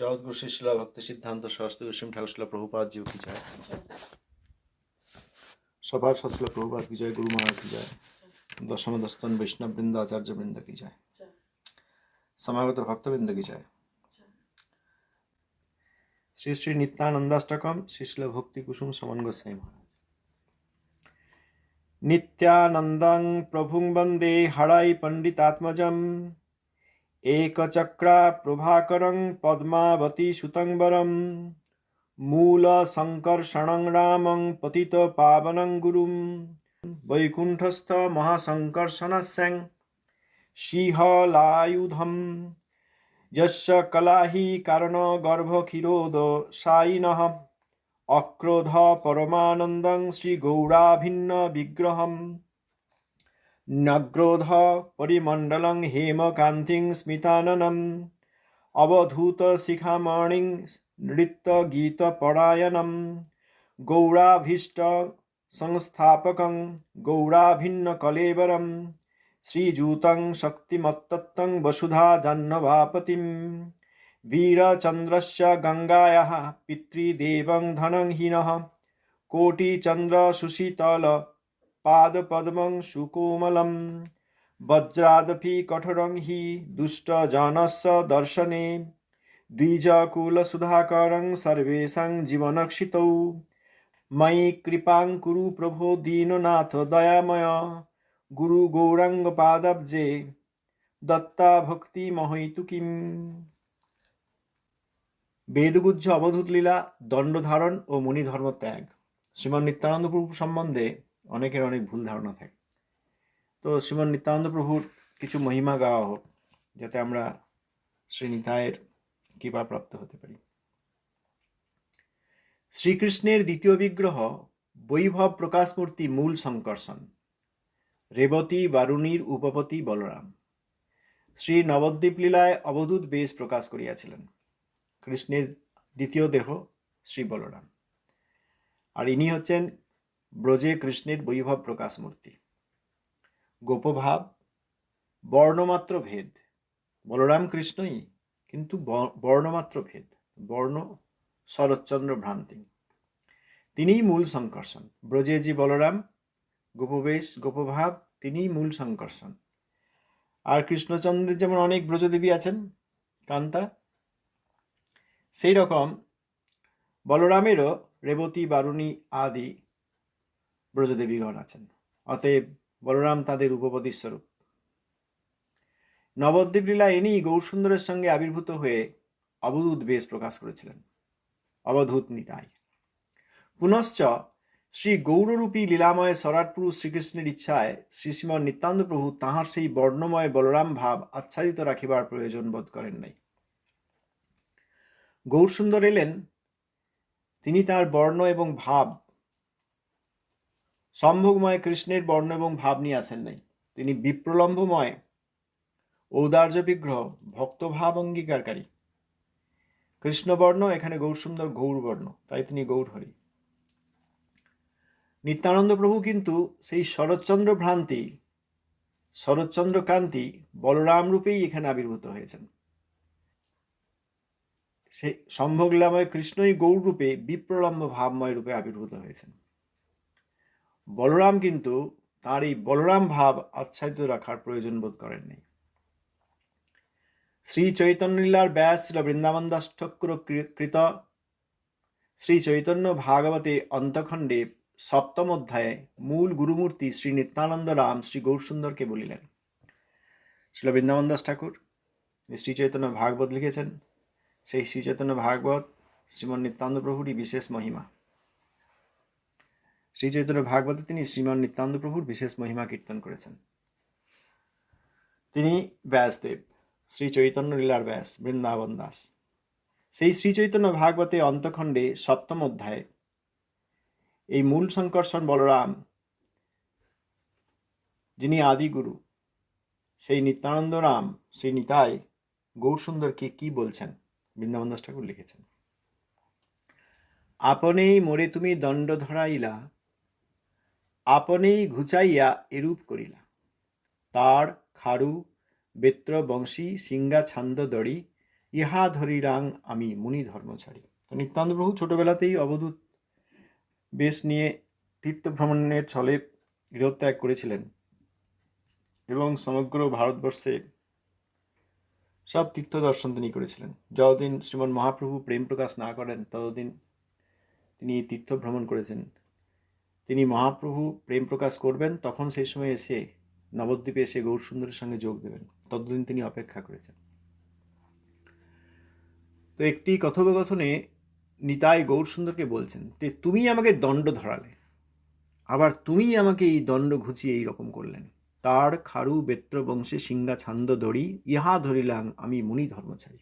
জগৎগুরু শিশিলা সিদ্ধান্ত সরস্বতী ঠাকুর শিলা জিউ কি জয় সবার সশিলা প্রভুপাদ কি জয় গুরু মহারাজ কি দশম বৈষ্ণব বৃন্দ আচার্য বৃন্দ কি সমাগত কি শ্রী শ্রী নিত্যানন্দাষ্টকম ভক্তি কুসুম সমন গোস্বামী মহারাজ। নিত্যানন্দং প্রভুং বন্দে হরাই পণ্ডিতাত্মজম। एकचक्रा प्रभाकरं पद्मावती सुतंबरं मूलसङ्कर्षणं रामं पतितपावनं गुरुं वैकुण्ठस्थ महासङ्कर्षणस्यं सिंहलायुधं यस्य कलाहि कारणगर्भक्षीरोदशायिनः अक्रोध परमानन्दं श्रीगौराभिन्नविग्रहम् नग्रोध परिमण्डलं हेमकान्तिं स्मिताननम् अवधूतशिखामणिं नृत्यगीतपरायणं गौराभीष्ट संस्थापकं गौराभिन्नकलेवरं श्रीजूतं शक्तिमत्तत्तं वसुधा जाह्नवापतिं वीरचन्द्रस्य गङ्गायाः पितृदेवं धनं हीनः कोटिचन्द्रसुशीतल পাদপদ্মং সুকোমলম বজ্রাদপি কঠোরং হি দুষ্টজনস্য দর্শনে দ্বিজকুলসুধাকরং সর্বেষাং জীবনক্ষিতৌ ময়ি কৃপাং কুরু প্রভো দীননাথ দয়াময় গুরু গৌরাঙ্গ পাদাব্জে দত্তা ভক্তি মহৈতু কিম বেদগুজ্জ অবধূত লীলা দণ্ডধারণ ও মণিধর্ম ত্যাগ শ্রীমান নিত্যানন্দ প্রভু সম্বন্ধে অনেকের অনেক ভুল ধারণা থাকে। তো শ্রীমান নিত্যানন্দ প্রভুর কিছু মহিমা গাওয়া হোক, যাতে আমরা শ্রী নিতায়ের কৃপা প্রাপ্ত হতে পারি। শ্রীকৃষ্ণের দ্বিতীয় বিগ্রহ বৈভব প্রকাশমূর্তি মূল সংকর্ষণ, রেবতী বারুণীর উপপতি বলরাম। শ্রী নবদ্বীপ লীলায় অবধূত বেশ প্রকাশ করিয়াছিলেন। কৃষ্ণের দ্বিতীয় দেহ শ্রী বলরাম। আর ইনি হচ্ছেন ব্রজে কৃষ্ণের বৈভব প্রকাশ মূর্তি। গোপভাব, বর্ণমাত্র ভেদ। বলরাম কৃষ্ণই কিন্তু বর্ণমাত্র ভেদ, বর্ণ শরৎচন্দ্র ভ্রান্তি। তিনিই মূল সংকর্ষণ। ব্রজে জি বলরাম, গোপবেশ, গোপভাব, তিনিই মূল সংকর্ষণ। আর কৃষ্ণচন্দ্রের যেমন অনেক ব্রজদেবী আছেন, কান্তা সেই রকম বলরামেরও রেবতী, বারুণী আদি ব্রজদেবীগণ আছেন। অতএব বলরাম তাদের উপপদী স্বরূপ। নবদ্বীপ লীলা এনেই গৌরসুন্দরের সঙ্গে আবির্ভূত হয়ে অবধূত বেশ প্রকাশ করেছিলেন। অবধূত নিতাই। পুনশ্চ শ্রী গৌররূপী লীলাময় সরাটপুরু শ্রীকৃষ্ণের ইচ্ছায় শ্রী শ্রীমন নিত্যান্ত প্রভু তাহার সেই বর্ণময় বলরাম ভাব আচ্ছাদিত রাখিবার প্রয়োজন বোধ করেন নাই। গৌরসুন্দর এলেন। তিনি তার বর্ণ এবং ভাব সম্ভোগময় কৃষ্ণের বর্ণ এবং ভাব নিয়ে আসেন নাই। তিনি বিপ্রলম্বময় ঔদার্য বিগ্রহ, ভক্তভাব অঙ্গীকারকারী কৃষ্ণবর্ণ এখানে গৌরসুন্দর গৌরবর্ণ, তাই তিনি গৌরহরি। নিত্যানন্দ প্রভু কিন্তু সেই শরৎচন্দ্র ভ্রান্তি, শরৎচন্দ্র কান্তি বলরাম রূপেই এখানে আবির্ভূত হয়েছেন। সেই সম্ভোগলাময় কৃষ্ণই গৌর রূপে বিপ্রলম্ব ভাবময় রূপে আবির্ভূত হয়েছেন। বলরাম কিন্তু তার এই বলরাম ভাব আচ্ছাদিত রাখার প্রয়োজন বোধ করেননি। শ্রী চৈতন্যলীলার ব্যাস ছিল বৃন্দাবন দাস ঠক্র কৃত। শ্রী চৈতন্য ভাগবতে অন্তখণ্ডে সপ্তম অধ্যায়ে মূল গুরুমূর্তি শ্রী নিত্যানন্দ রাম শ্রী গৌরসুন্দরকে বলিলেন, ছিল বৃন্দাবন দাস ঠাকুর শ্রী চৈতন্য ভাগবত লিখেছেন। সেই শ্রী চৈতন্য ভাগবত, শ্রীমন নিত্যানন্দ প্রভুরই বিশেষ মহিমা। শ্রী চৈতন্য ভাগবতে তিনি শ্রীমান নিত্যানন্দ প্রভুর বিশেষ মহিমা কীর্তন করেছেন। তিনি ব্যাসদেব শ্রী চৈতন্য লীলার ব্যাস, বৃন্দাবন দাস। সেই শ্রীচৈতন্য ভাগবতে অন্তখণ্ডে সপ্তম অধ্যায়ে এই মূল সংকর্ষণ বলরাম, যিনি আদিগুরু, সেই নিত্যানন্দ রাম সেই নিতাই গৌরসুন্দরকে কি বলছেন? বৃন্দাবন দাস ঠাকুর লিখেছেন, আপনেই মোরে তুমি দণ্ড ধরাইলা আপনেই ঘুচাইয়া এরূপ করিলা। তার খারু, বেত্র, বংশী সিঙ্গা ছান্দ, দড়ি, ইহা ধরিরাং আমি মুনি ধর্ম ছাড়ি। তো নিত্যানন্দ প্রভু ছোটবেলাতেই অবধূত বেশ নিয়ে তীর্থ ভ্রমণের ছলে গৃহত্যাগ করেছিলেন এবং সমগ্র ভারতবর্ষে সব তীর্থ দর্শন তিনি করেছিলেন। যতদিন শ্রীমন মহাপ্রভু প্রেম প্রকাশ না করেন, ততদিন তিনি তীর্থ ভ্রমণ করেছেন। তিনি মহাপ্রভু প্রেম প্রকাশ করবেন, তখন সেই সময় এসে নবদ্বীপে এসে গৌর সুন্দরের সঙ্গে যোগ দেবেন। ততদিন তিনি অপেক্ষা করেছেন। তো একটি কথোপকথনে নিতাই গৌর সুন্দরকে বলছেন যে তুমি আমাকে দণ্ড ধরালে। আবার তুমি আমাকে এই দণ্ড ঘুচিয়ে এই রকম করলেন। তার খারু, বেত্র, বংশে সিংহা, ছান্দ ধরি, ইহা ধরিলাম আমি মুনি ধর্ম ছাড়ি।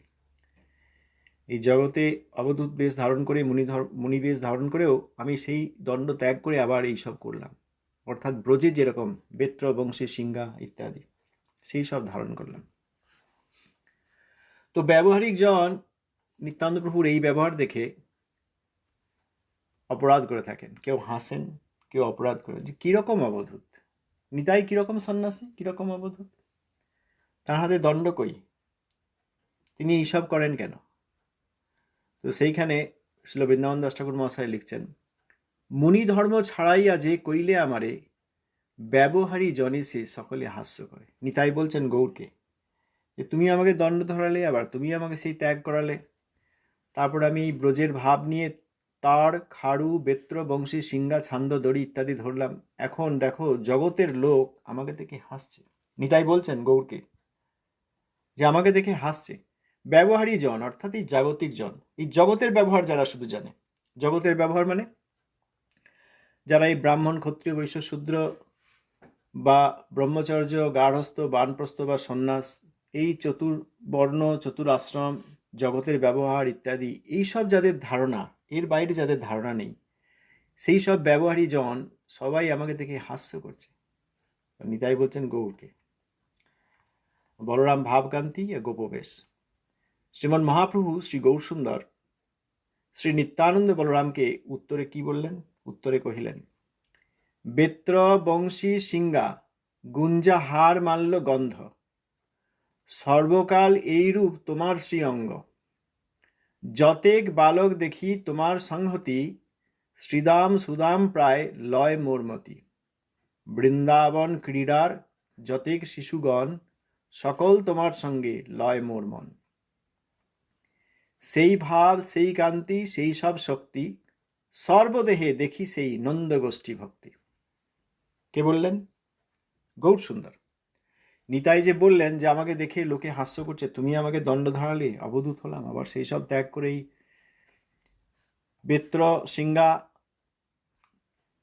এই জগতে অবধূত বেশ ধারণ করে মুনি মুনি বেশ ধারণ করেও আমি সেই দণ্ড ত্যাগ করে আবার এই সব করলাম। অর্থাৎ ব্রজে যেরকম বেত্র, বংশে সিঙ্গা ইত্যাদি, সেই সব ধারণ করলাম। তো ব্যবহারিক জন নিত্যান্ত প্রভুর এই ব্যবহার দেখে অপরাধ করে থাকেন। কেউ হাসেন, কেউ অপরাধ করে। যে কীরকম অবধূত? নিতাই কীরকম সন্ন্যাসী? কীরকম অবধূত? তার হাতে দণ্ড কই? তিনি এইসব করেন কেন? তো সেইখানে শিল বৃন্দাবন দাস ঠাকুর মহাশয় লিখছেন, মুনি ধর্ম ছাড়াইয়া যে কইলে আমারে, ব্যবহারী জনে সে সকলে হাস্য করে। নিতাই বলছেন গৌরকে, যে তুমি আমাকে দণ্ড ধরালে, আবার তুমি আমাকে সেই ত্যাগ করালে। তারপর আমি এই ব্রজের ভাব নিয়ে তার খাড়ু বেত্র, বংশী, সিংহা, ছান্দ, দড়ি ইত্যাদি ধরলাম। এখন দেখো জগতের লোক আমাকে দেখে হাসছে। নিতাই বলছেন গৌরকে, যে আমাকে দেখে হাসছে। ব্যবহারী জন, অর্থাৎ এই জাগতিক জন, এই জগতের ব্যবহার যারা শুধু জানে। জগতের ব্যবহার মানে? যারা এই ব্রাহ্মণ, ক্ষত্রিয়, বৈশ্য, শূদ্র বা ব্রহ্মচর্য গার্হস্থ বানপ্রস্থ বা সন্ন্যাস, এই চতুর্বর্ণ চতুর আশ্রম, জগতের ব্যবহার ইত্যাদি, এই সব যাদের ধারণা, এর বাইরে যাদের ধারণা নেই, সেই সব ব্যবহারী জন সবাই আমাকে দেখে হাস্য করছে। নিতাই বলছেন গৌরকে। বলরাম ভাবকান্তি গোপবেশ। শ্রীমন মহাপ্রভু শ্রী গৌরসুন্দর শ্রী নিত্যানন্দ বলরামকে উত্তরে কি বললেন? উত্তরে কহিলেন, বেত্র বংশী সিঙ্গা গুঞ্জা হার মাল্য গন্ধ। সর্বকাল এইরূপ তোমার শ্রী অঙ্গ। যতেক বালক দেখি তোমার সংহতি, শ্রীদাম সুদাম প্রায় লয় মোরমতি বৃন্দাবন ক্রীড়ার যতেক শিশুগণ, সকল তোমার সঙ্গে লয় মোর মন। সেই ভাব, সেই কান্তি সেই সব শক্তি সর্বদেহে দেখি সেই নন্দগোষ্ঠী ভক্তি। কে বললেন? গৌর সুন্দর। নিতাই যে বললেন যে, আমাকে দেখে লোকে হাস্য করছে, তুমি আমাকে দণ্ড ধরালে অবধূত হলাম, আবার সেই সব ত্যাগ করেই বেত্র সিঙ্গা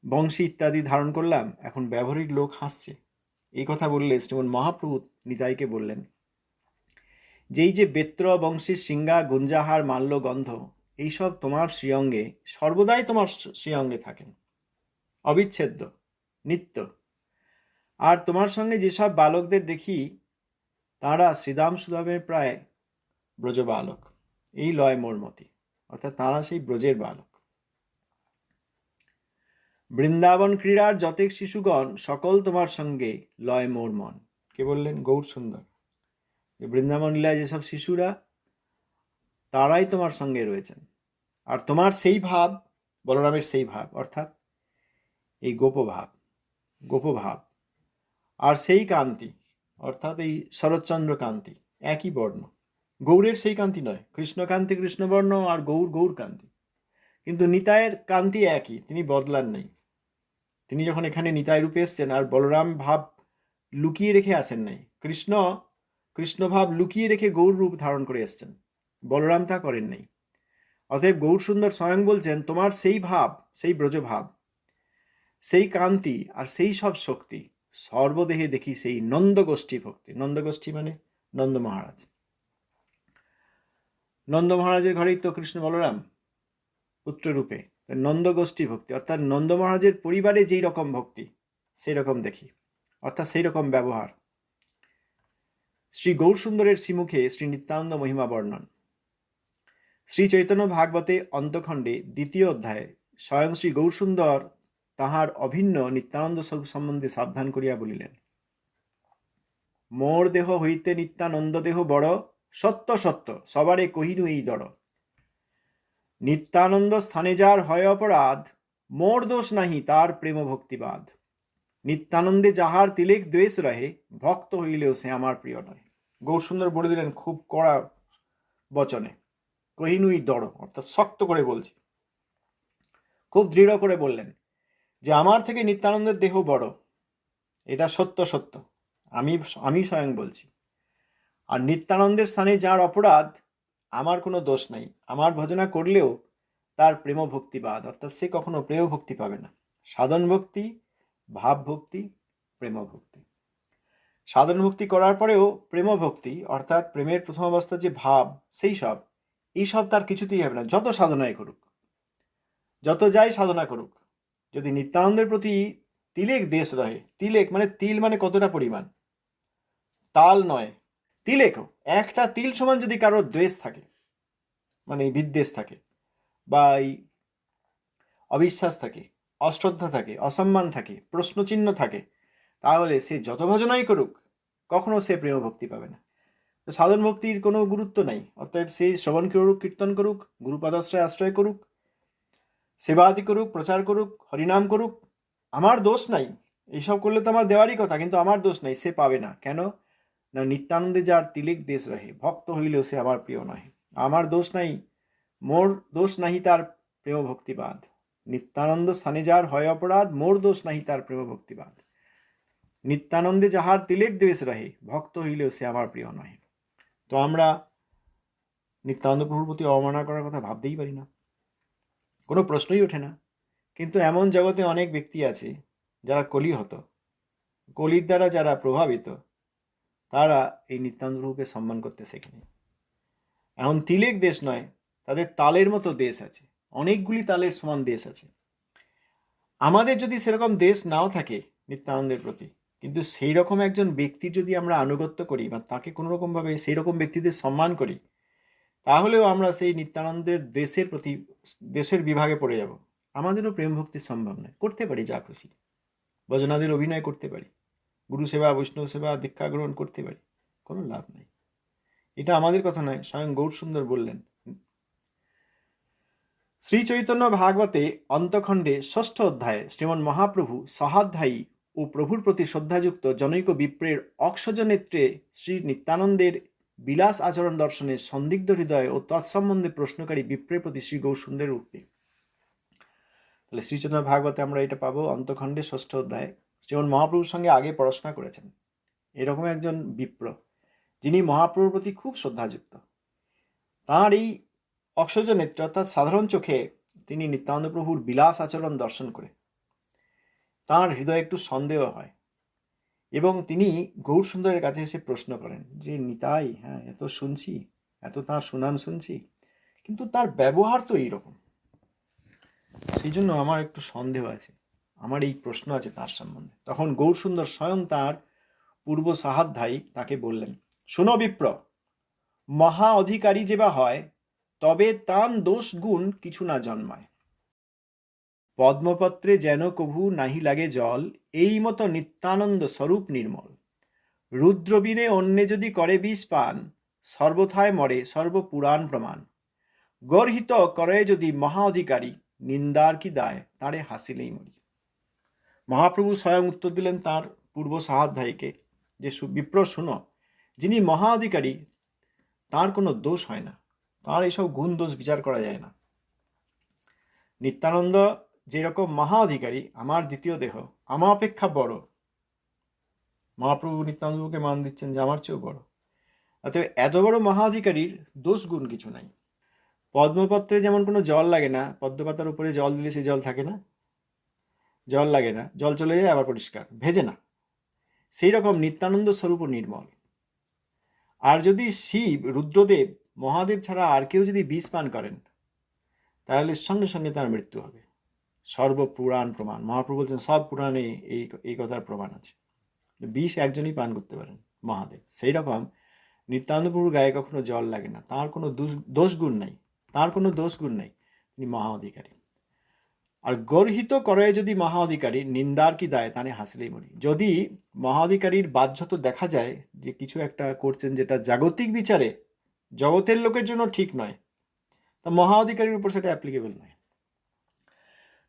বংশী ইত্যাদি ধারণ করলাম, এখন ব্যবহারিক লোক হাসছে। এই কথা বললে শ্রীমন মহাপ্রভু নিতাইকে বললেন যেই যে বেত্র বংশীর সিঙ্গা গুঞ্জাহার, মাল্য গন্ধ, এইসব তোমার শ্রীঅঙ্গে, সর্বদাই তোমার শ্রীঅঙ্গে থাকেন। অবিচ্ছেদ্য, নিত্য। আর তোমার সঙ্গে যেসব বালকদের দেখি, তাঁরা শ্রীদাম সুদামের প্রায় ব্রজ বালক এই লয় মোরমতি অর্থাৎ তাঁরা সেই ব্রজের বালক। বৃন্দাবন ক্রীড়ার যতেক শিশুগণ, সকল তোমার সঙ্গে লয় মোর মন। কে বললেন? গৌর সুন্দর বৃন্দাবন লীলায় যেসব শিশুরা, তারাই তোমার সঙ্গে রয়েছেন। আর তোমার সেই ভাব, বলরামের সেই ভাব, অর্থাৎ এই গোপভাব গোপভাব। আর সেই কান্তি, অর্থাৎ এই শরৎচন্দ্র কান্তি, একই বর্ণ। গৌরের সেই কান্তি নয়, কৃষ্ণকান্তি কৃষ্ণবর্ণ আর গৌর গৌর কান্তি। কিন্তু নিতায়ের কান্তি একই, তিনি বদলান নেই। তিনি যখন এখানে নিতায় রূপে এসছেন আর বলরাম ভাব লুকিয়ে রেখে আসেন নাই, কৃষ্ণ কৃষ্ণভাব লুকিয়ে রেখে গৌর রূপ ধারণ করে এসছেন। বলরাম তা করেন নাই। অতএব গৌর সুন্দর স্বয়ং বলছেন, তোমার সেই ভাব, সেই ব্রজভাব, সেই কান্তি আর সেই সব শক্তি, সর্বদেহে দেখি সেই নন্দগোষ্ঠী ভক্তি। নন্দগোষ্ঠী মানে নন্দ মহারাজ। নন্দ মহারাজের ঘরেই তো কৃষ্ণ বলরাম পুত্ররূপে। তা নন্দ গোষ্ঠী ভক্তি, অর্থাৎ নন্দ মহারাজের পরিবারে যেই রকম ভক্তি, সেই রকম দেখি, অর্থাৎ সেই রকম ব্যবহার। শ্রী গৌরসুন্দরের শ্রীমুখে শ্রী নিত্যানন্দ মহিমা বর্ণন। শ্রী চৈতন্য ভাগবতে অন্তখণ্ডে দ্বিতীয় অধ্যায়ে স্বয়ং শ্রী গৌরসুন্দর তাহার অভিন্ন নিত্যানন্দ স্বরূপ সম্বন্ধে সাবধান করিয়া বলিলেন, মোর দেহ হইতে নিত্যানন্দ দেহ বড়, সত্য সত্য, সবারে কহিনু এই দড়। নিত্যানন্দ স্থানে যার হয় অপরাধ, মোর দোষ নাহি তার প্রেম ভক্তিবাদ নিত্যানন্দে যাহার তিলেক দ্বেষ রহে, ভক্ত হইলেও সে আমার প্রিয় নয়। গৌরসুন্দর বলে দিলেন খুব কড়া বচনে। কহিনুই দড়, অর্থাৎ শক্ত করে বলছি। খুব দৃঢ় করে বললেন যে, আমার থেকে নিত্যানন্দের দেহ বড়। এটা সত্য সত্য। আমি আমি স্বয়ং বলছি। আর নিত্যানন্দের স্থানে যার অপরাধ, আমার কোনো দোষ নাই। আমার ভজনা করলেও তার প্রেম ভক্তিবাদ অর্থাৎ সে কখনো প্রেম ভক্তি পাবে না। সাধন ভক্তি ভাব ভক্তি প্রেম ভক্তি সাধন ভক্তি করার পরেও প্রেম ভক্তি, অর্থাৎ প্রেমের প্রথম অবস্থা যে ভাব, সেই সব, এই সব তার কিছুতেই হবে না। যত সাধনাই করুক, যত যাই সাধনা করুক, যদি নিত্যানন্দের প্রতি তিলেক দেশ রহে, তিলেক মানে তিল মানে কতটা পরিমাণ? তাল নয়, তিলেকও। একটা তিল সমান যদি কারও দ্বেষ থাকে মানে বিদ্বেষ থাকে, বা এই অবিশ্বাস থাকে, অশ্রদ্ধা থাকে, অসম্মান থাকে, প্রশ্নচিহ্ন থাকে তাহলে সে যত ভজনাই করুক, কখনো সে প্রেম ভক্তি পাবে না। তো সাধন ভক্তির কোনো গুরুত্ব নাই, অতএব সে শ্রবণ করুক, কীর্তন করুক, গুরুপাদাশ্রয় আশ্রয় করুক, সেবাদি করুক, প্রচার করুক, হরিনাম করুক, আমার দোষ নাই। এইসব করলে তো আমার দেওয়ারই কথা, কিন্তু আমার দোষ নাই, সে পাবে না। কেন? না নিত্যানন্দে যার তিলিক দেশ রহে, ভক্ত হইলেও সে আমার প্রিয় নয় আমার দোষ নাই, মোর দোষ নাহি তার প্রেম ভক্তিবাদ। নিত্যানন্দ স্থানে যার হয় অপরাধ, মোর দোষ নাহি তার প্রেম ভক্তিবাদ। নিত্যানন্দে যাহার তিলেক দেশ রহে, ভক্ত হইলেও সে আমার প্রিয় নহে। তো আমরা নিত্যানন্দ প্রভুর প্রতি অবমাননা করার কথা ভাবতেই পারি না। কোনো প্রশ্নই ওঠে না। কিন্তু এমন জগতে অনেক ব্যক্তি আছে যারা কলি হতো কলির দ্বারা যারা প্রভাবিত, তারা এই নিত্যানন্দ প্রভুকে সম্মান করতে শেখেনি। এখন তিলেক দেশ নয়, তাদের তালের মতো দেশ আছে। অনেকগুলি তালের সমান দেশ আছে। আমাদের যদি সেরকম দেশ নাও থাকে নিত্যানন্দের প্রতি কিন্তু সেই রকম একজন ব্যক্তির যদি আমরা আনুগত্য করি বা তাকে কোনো রকমভাবে সেই রকম ব্যক্তিদের সম্মান করি, তাহলেও আমরা সেই নিত্যানন্দের দেশের প্রতি, দেশের বিভাগে পড়ে যাব। আমাদেরও প্রেম ভক্তি সম্ভব নয়। করতে পারি যা খুশি। ভজনাদের অভিনয় করতে পারি। গুরু সেবা, বৈষ্ণব সেবা, দীক্ষা গ্রহণ করতে পারি। কোনো লাভ নেই। এটা আমাদের কথা নয়, স্বয়ং গৌর সুন্দর বললেন। শ্রী চৈতন্য ভাগবতে অন্তখণ্ডে ষষ্ঠ অধ্যায়ে শ্রীমন মহাপ্রভু সহাধ্যায়ী ও প্রভুর প্রতি শ্রদ্ধাযুক্ত জনৈক বিপ্রের অক্ষজ নেত্রে শ্রী নিত্যানন্দের বিলাস আচরণ দর্শনে সন্দিগ্ধ হৃদয় ও তৎসম্বন্ধে প্রশ্নকারী বিপ্রের প্রতি শ্রী গৌসুন্দের উক্তি। তাহলে শ্রীচন্দ্র ভাগবতে আমরা এটা পাবো অন্তখণ্ডে ষষ্ঠ অধ্যায়। যেমন মহাপ্রভুর সঙ্গে আগে পড়াশোনা করেছেন। এরকম একজন বিপ্র, যিনি মহাপ্রভুর প্রতি খুব শ্রদ্ধাযুক্ত। তাঁর এই অক্ষজ নেত্র অর্থাৎ সাধারণ চোখে তিনি নিত্যানন্দ প্রভুর বিলাস আচরণ দর্শন করে। তাঁর হৃদয়ে একটু সন্দেহ হয়। এবং তিনি গৌর সুন্দরের কাছে এসে প্রশ্ন করেন যে, নিতাই হ্যাঁ এত শুনছি, এত তার সুনাম শুনছি, কিন্তু তার ব্যবহার তো এইরকম। সেই জন্য আমার একটু সন্দেহ আছে, আমার এই প্রশ্ন আছে তার সম্বন্ধে। তখন গৌর সুন্দর স্বয়ং তার পূর্ব সাহাধ্যায়ী তাকে বললেন, শোনো বিপ্র, মহা অধিকারী যে বা হয়, তবে তান দোষ গুণ কিছু না জন্মায়। পদ্মপত্রে যেন কভু নাহি লাগে জল, এই মতো নিত্যানন্দ স্বরূপ নির্মল। রুদ্রবীণে অন্যে যদি করে বিষ পান, সর্বথায় মরে সর্বপুরাণ প্রমাণ। গর্হিত করে যদি মহা অধিকারী, নিন্দার কি দায়, তারে হাসিলেই মরি। মহাপ্রভু স্বয়ং উত্তর দিলেন তার পূর্ব সাহাধ্যায়ীকে যে বিপ্র, শুনো, যিনি মহা অধিকারী, তার কোনো দোষ হয় না। তার এইসব গুণ দোষ বিচার করা যায় না। নিত্যানন্দ যেরকম মহা অধিকারী, আমার দ্বিতীয় দেহ, আমার অপেক্ষা বড়। মহাপ্রভু নিত্যানন্দকে মান দিচ্ছেন যে আমার চেয়েও বড়। অতএব এত বড় মহা অধিকারীর দোষ গুণ কিছু নাই। পদ্মপত্রে যেমন কোনো জল লাগে না, পদ্মপাতার উপরে জল দিলে সে জল থাকে না। জল লাগে না, জল চলে যায়, আবার পরিষ্কার, ভেজে না। সেই রকম নিত্যানন্দ স্বরূপ নির্মল। আর যদি শিব, রুদ্রদেব, মহাদেব ছাড়া আর কেউ যদি বিষ পান করেন, তাহলে সঙ্গে সঙ্গে তার মৃত্যু হবে। সর্বপুরাণ প্রমাণ। মহাপ্রভু বলছেন, সব পুরাণে এই এই কথার প্রমাণ আছে। বিষ একজনই পান করতে পারেন মহাদেব। সেই রকম নিত্যানন্দপুর গায়ে কখনো জল লাগে না। তার কোনো দুষ- গুণ নাই। তার কোনো দোষ গুণ নাই। তিনি মহা অধিকারী আর গর্হিত করে যদি মহা অধিকারী নিন্দার কি দায়? তানে হাসলেই মরি। যদি মহা অধিকারীর বাহ্যত দেখা যায় যে কিছু একটা করছেন যেটা জাগতিক বিচারে জগতের লোকের জন্য ঠিক নয়, তা মহা অধিকারীর উপর সেটা অ্যাপ্লিকেবল নয়।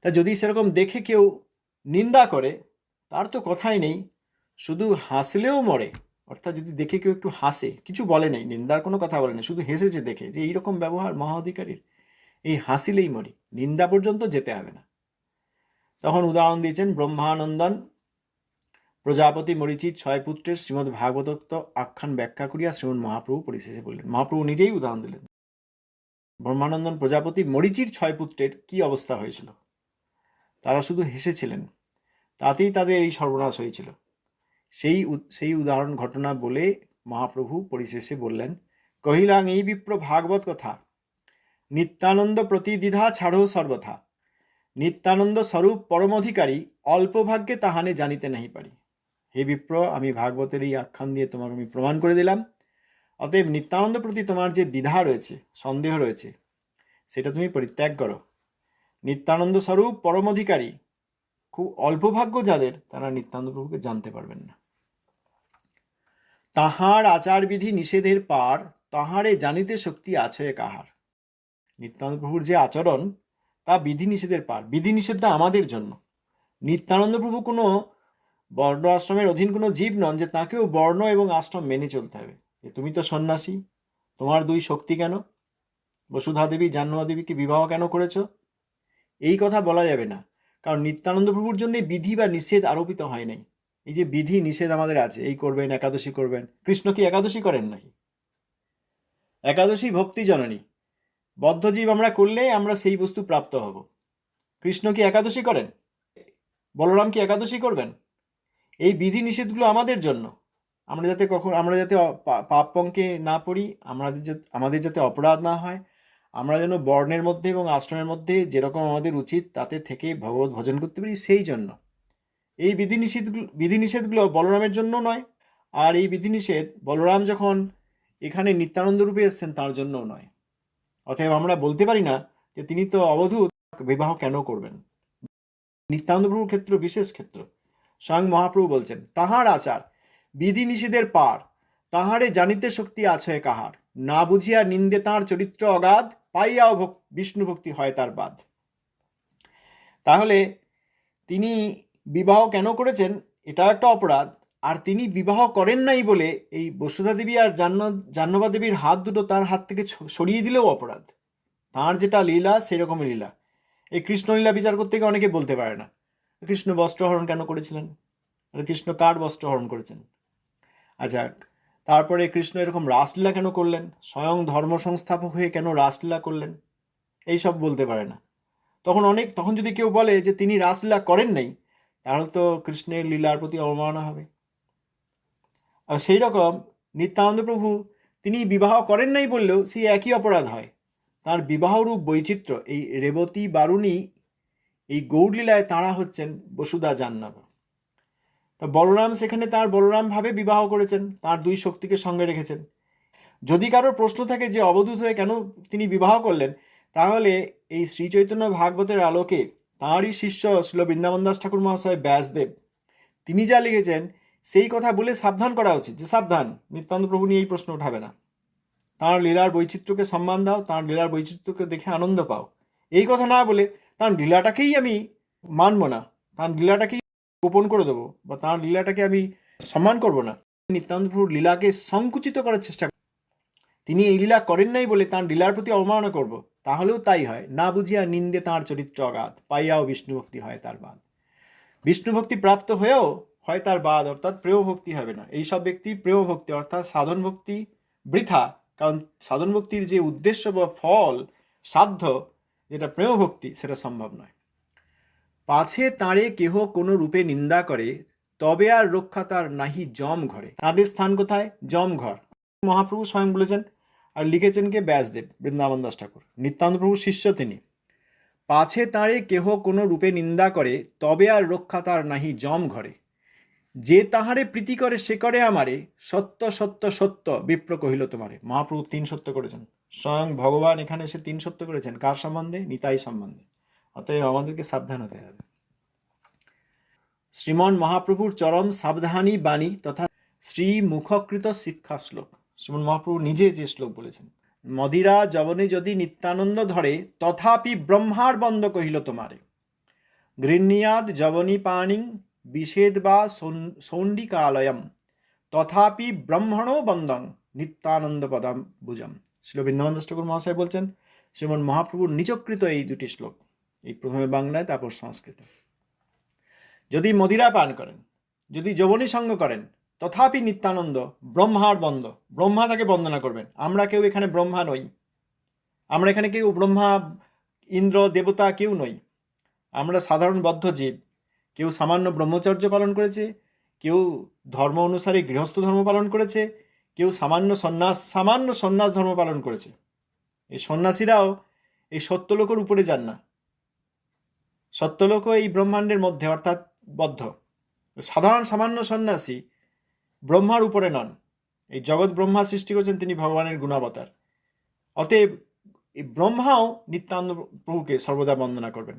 তা যদি সেরকম দেখে কেউ নিন্দা করে, তার তো কথাই নেই। শুধু হাসলেও মরে। অর্থাৎ যদি দেখে কেউ একটু হাসে, কিছু বলে নাই, নিন্দার কোনো কথা বলে নাই, শুধু হেসেছে দেখে যে এইরকম ব্যবহার মহা অধিকারীর এই হাসিলেই মরি, নিন্দা পর্যন্ত যেতে হবে না। তখন উদাহরণ দিয়েছেন ব্রহ্মানন্দন। প্রজাপতি মরিচির ছয় পুত্রের শ্রীমৎ ভাগবতত্ব আখ্যান ব্যাখ্যা করিয়া শ্রীমৎ মহাপ্রভু পরিশেষে বললেন, মহাপ্রভু নিজেই উদাহরণ দিলেন। ব্রহ্মানন্দন প্রজাপতি মরিচির ছয় পুত্রের কি অবস্থা হয়েছিল? তারা শুধু হেসেছিলেন। তাতেই তাদের এই সর্বনাশ হয়েছিল। সেই সেই উদাহরণ ঘটনা বলে মহাপ্রভু পরিশেষে বললেন, কহিলাং, এই বিপ্র ভাগবত কথা। নিত্যানন্দ প্রতিদ্বিধা ছাড়ো সর্বথা। নিত্যানন্দ স্বরূপ পরমাধিকারী, অল্প ভাগ্যে তাহানে জানিতে নাহি পারি। হে বিপ্র আমি ভাগবতের এই আখ্যান দিয়ে তোমাকে আমি প্রমাণ করে দিলাম। অতএব নিত্যানন্দ প্রতি তোমার যে দ্বিধা রয়েছে, সন্দেহ রয়েছে, সেটা তুমি পরিত্যাগ করো। নিত্যানন্দ স্বরূপ পরম অধিকারী খুব অল্প ভাগ্য যাদের, তারা নিত্যানন্দ প্রভুকে জানতে পারবেন না। তাহার আচার বিধি নিষেধের পার, তাহারে জানিতে শক্তি আছে কাহার। নিত্যানন্দ প্রভুর যে আচরণ, তা বিধি নিষেধের পার। বিধি নিষেধটা আমাদের জন্য। নিত্যানন্দ প্রভু কোনো বর্ণ আশ্রমের অধীন কোনো জীব নন যে তাকেও বর্ণ এবং আশ্রম মেনে চলতে হবে। যে তুমি তো সন্ন্যাসী, তোমার দুই শক্তি কেন? বসুধা দেবী জাহ্নবা দেবীকে বিবাহ কেন করেছ? এই কথা বলা যাবে না। কারণ নিত্যানন্দ প্রভুর জন্য বিধি বা নিষেধ আরোপিত হয় নাই। এই যে বিধি, নিষেধ আমাদের আছে, এই করবেন, একাদশী করবেন। কৃষ্ণ কি একাদশী করেন নাকি? একাদশী ভক্তি জননী। বদ্ধজীব আমরা করলে আমরা সেই বস্তু প্রাপ্ত হব। কৃষ্ণ কি একাদশী করেন? বলরাম কি একাদশী করবেন? এই বিধি, নিষেধগুলো আমাদের জন্য। আমরা যাতে কখন, আমরা যাতে পাপ পঙ্কে না পড়ি আমাদের যাতে আমাদের যাতে অপরাধ না হয় আমরা যেন বর্ণের মধ্যে এবং আশ্রমের মধ্যে যেরকম আমাদের উচিত তাতে থেকে ভগবত ভজন করতে পারি, সেই জন্য। এই বিধি নিষেধগুলো বলরামের জন্য নয়, আর এই বিধিনিষেধ বলরাম যখন এখানে নিত্যানন্দ রূপে এসছেন, তার জন্যও নয়। অতএব আমরা বলতে পারি না যে তিনি তো অবধূত বিবাহ কেন করবেন। নিত্যানন্দ প্রভুর ক্ষেত্র বিশেষ ক্ষেত্র। স্বয়ং মহাপ্রভু বলছেন, তাহার আচার বিধি নিষেধের পার, তাহারে জানিতে শক্তি আছে কাহার। না বুঝিয়া নিন্দে তাঁর চরিত্র অগাধ পাইয়াও বিষ্ণু ভক্তি হয় তার বাদ। তাহলে তিনি বিবাহ কেন করেছেন? এটাও একটা অপরাধ। আর তিনি বিবাহ করেন নাই বলে এই বসুধা দেবী আর জাহ্ন জাহ্নবা দেবীর হাত দুটো তার হাত থেকে সরিয়ে দিলেও অপরাধ। তার যেটা লীলা, সেরকমই লীলা। এই কৃষ্ণলীলা বিচার করতে গিয়ে অনেকে বলতে পারে না, কৃষ্ণ বস্ত্রহরণ কেন করেছিলেন? কৃষ্ণ কার বস্ত্রহরণ করেছেন? আচ্ছা তারপরে কৃষ্ণ এরকম রাসলীলা কেন করলেন? স্বয়ং ধর্ম সংস্থাপক হয়ে কেন রাসলীলা করলেন? এই সব বলতে পারে না। তখন অনেক, তখন যদি কেউ বলে যে তিনি রাসলীলা করেন নাই, তাহলে তো কৃষ্ণের লীলার প্রতি অবমাননা হবে। আর সেই রকম নিত্যানন্দ প্রভু তিনি বিবাহ করেন নাই বললেও সেই একই অপরাধ হয়। তার বিবাহরূপ বৈচিত্র্য, এই রেবতী বারুণী, এই গৌরলীলায় তাঁরা হচ্ছেন বসুধা জাহ্নব। তা বলরাম সেখানে তার বলরাম ভাবে বিবাহ করেছেন, তার দুই শক্তিকে সঙ্গে রেখেছেন। যদি কারোর প্রশ্ন থাকে যে অবধূত হয়ে কেন তিনি বিবাহ করলেন, তাহলে এই শ্রী চৈতন্য ভাগবতের আলোকে তাঁরই শিষ্য শিল বৃন্দাবন দাস ঠাকুর মহাশয় ব্যাসদেব, তিনি যা লিখেছেন সেই কথা বলে সাবধান করা উচিত, যে সাবধান, নিত্যানন্দ প্রভু নিয়ে এই প্রশ্ন উঠাবে না। তাঁর লীলার বৈচিত্র্যকে সম্মান দাও, তাঁর লীলার বৈচিত্র্যকে দেখে আনন্দ পাও। এই কথা না বলে তাঁর লীলাটাকেই আমি মানব না, তাঁর লীলাটাকেই গোপন করে দেবো বা তাঁর লীলাটাকে আমি সম্মান করব না। নিত্যানন্দ প্রভুর লীলাকে সংকুচিত করার চেষ্টা। তিনি এই লীলা করেন নাই বলে তাঁর লীলার প্রতি অবমাননা করব। তাহলেও তাই হয়। না বুঝিয়া নিন্দে তাঁর চরিত্র অগাধ। পাইয়াও বিষ্ণু ভক্তি হয় তার বাদ বিষ্ণু ভক্তি প্রাপ্ত হয়েও হয় তার বাদ অর্থাৎ প্রেয় ভক্তি হবে না। এই সব ব্যক্তি প্রেয় ভক্তি, অর্থাৎ সাধন ভক্তি বৃথা। কারণ সাধন ভক্তির যে উদ্দেশ্য বা ফল, সাধ্য, যেটা প্রেয় ভক্তি, সেটা সম্ভব নয়। পাছে তাঁরে কেহ কোনো রূপে নিন্দা করে, তবে আর রক্ষা তার নাহি জম ঘরে। তাদের স্থান কোথায়? জম ঘর মহাপ্রভু স্বয়ং বলেছেন, আর লিখেছেন কে? ব্যাসদেব, বৃন্দাবন দাস ঠাকুর। নিত্যানন্দ প্রভুর শিষ্য তিনি। পাছে তাঁরে কেহ কোনো রূপে নিন্দা করে, তবে আর রক্ষা তার নাহি জম ঘরে। যে তাহারে প্রীতি করে, সে করে আমারে। সত্য সত্য সত্য, বিপ্র কহিল তোমারে। মহাপ্রভু তিন সত্য করেছেন। স্বয়ং ভগবান এখানে এসে তিন সত্য করেছেন। কার সম্বন্ধে? নিতাই সম্বন্ধে। অতএব আমাদেরকে সাবধান হতে হবে। শ্রীমন মহাপ্রভুর চরম সাবধানী বাণী তথা শ্রী মুখকৃত শিক্ষা শ্লোক। শ্রীমন মহাপ্রভু নিজে যে শ্লোক বলেছেন, মদিরা জবনে যদি নিত্যানন্দ ধরে, তথাপি ব্রহ্মার বন্ধ কহিল তোমারে। গৃহ্ণীয়াদ জবনী পাণিং, বিষেদ বা সৌন- সৌণ্ডিকালয়ম, তথাপি ব্রহ্মণও বন্দং, নিত্যানন্দ পদাম বুজম শিল বৃন্দাবন ঠাকুর মহাশয় বলছেন, শ্রীমন মহাপ্রভুর নিজকৃত এই দুটি শ্লোক এই প্রথমে বাংলায়, তারপর সংস্কৃতে। যদি মদিরা পান করেন, যদি যবনী সঙ্গ করেন, তথাপি নিত্যানন্দ, ব্রহ্মার বন্ধ, ব্রহ্মা তাকে বন্দনা করবেন। আমরা কেউ এখানে ব্রহ্মা নই। আমরা এখানে কেউ ব্রহ্মা, ইন্দ্র, দেবতা কেউ নই। আমরা সাধারণ বদ্ধ জীব। কেউ সামান্য ব্রহ্মচর্য পালন করেছে, কেউ ধর্ম অনুসারে গৃহস্থ ধর্ম পালন করেছে, কেউ সামান্য সন্ন্যাস সামান্য সন্ন্যাস ধর্ম পালন করেছে। এই সন্ন্যাসীরাও এই সত্যলোকের উপরে যান না। সত্যলোক এই ব্রহ্মাণ্ডের মধ্যে অর্থাৎ বদ্ধ। সাধারণ সামান্য সন্ন্যাসী ব্রহ্মার উপরে নন। এই জগৎ ব্রহ্মা সৃষ্টি করেছেন তিনি ভগবানের গুণাবতার। অতএব এই ব্রহ্মাও নিত্যানন্দ প্রভুকে সর্বদা বন্দনা করবেন।